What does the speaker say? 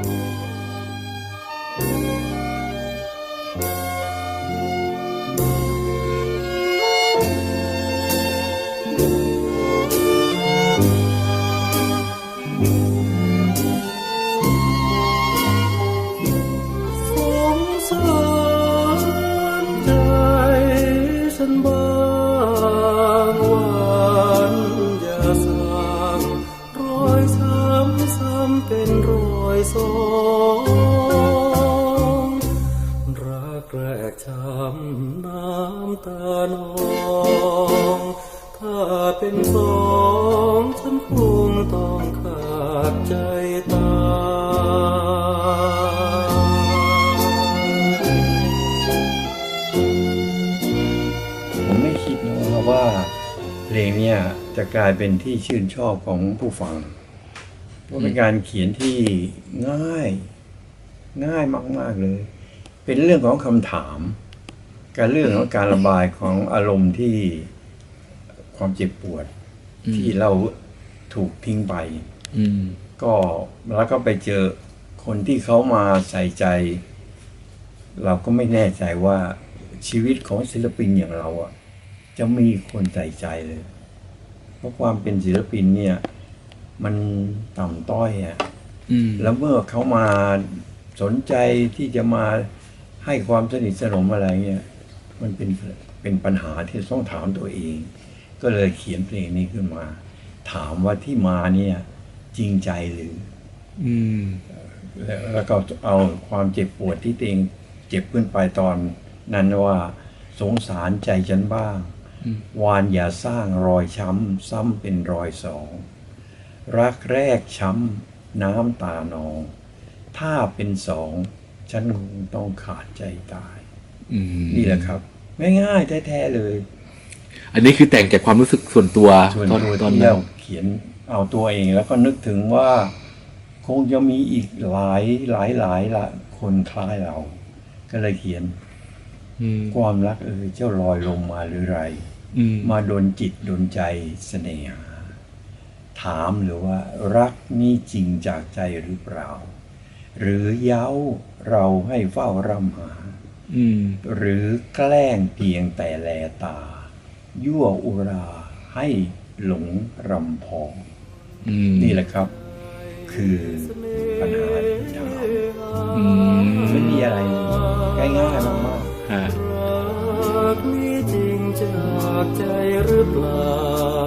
สง เป็นสองฉันคงต้องขาดใจตายผมไม่คิดนะครับว่าเพลงเนี้ยจะกลายเป็นที่ชื่นชอบของผู้ฟังเพราะเป็นการเขียนที่ง่าย ง่ายมาก ๆเลย เป็นเรื่องของคำถาม การเรื่องของการระบายของอารมณ์ที่ ความเจ็บปวด ที่เราถูกทิ้งไปอืมก็แล้วก็ไปเจอคนที่เขามาใส่ใจ เราก็ไม่แน่ใจว่าชีวิตของศิลปินอย่างเราอะ จะมีคนใส่ใจเลย เพราะความเป็นศิลปินเนี่ย มันต่ำต้อยอะอืมแล้วเมื่อเขามาสนใจที่จะมาให้ความสนิทสนมอะไรเงี้ยมันเป็นเป็นปัญหาที่ต้องถามตัวเอง ก็เลยเขียนเพลงนี้ขึ้นมา ถามว่าที่มาเนี่ยจริงใจหรือ อืมแล้วแล้วก็เอาความเจ็บปวดที่ตัวเองเจ็บขึ้นไปตอนนั้นว่าสงสารใจฉันบ้างอืมวานอย่าสร้างรอยช้ำ ซ้ำเป็นรอยสอง รักแรกช้ำ น้ำตานอง ถ้าเป็นสอง ฉันคงต้องขาดใจตายอืมนี่แหละครับ ง่ายๆแท้ๆเลย อันนี้คือแต่งจากความรู้สึกส่วนตัวส่วนตอนตัวตอนที่นั้เรานเขียนเอาตัวเองแล้วก็นึกถึงว่าคงจะมีอีกหลายหลายหลายละคนคล้ายเรา ก็เลยเขียนอืมความรักเอ่ยเจ้าลอยลงมาหรือไร อืมมาโดนจิตโดนใจเสน่หา ถามหรือว่า รักนี่จริงจากใจหรือเปล่า หรือเย้าเราให้เฝ้ารำหา อืม หรือแกล้งเพียงแต่แลตา ยั่วอุราให้หลงรำพองอืมนี่แหละครับ คือปัญหาที่ถามอืมไม่มีอะไรง่ายๆมากฮะรักนี้จริงจากใจหรือเปล่า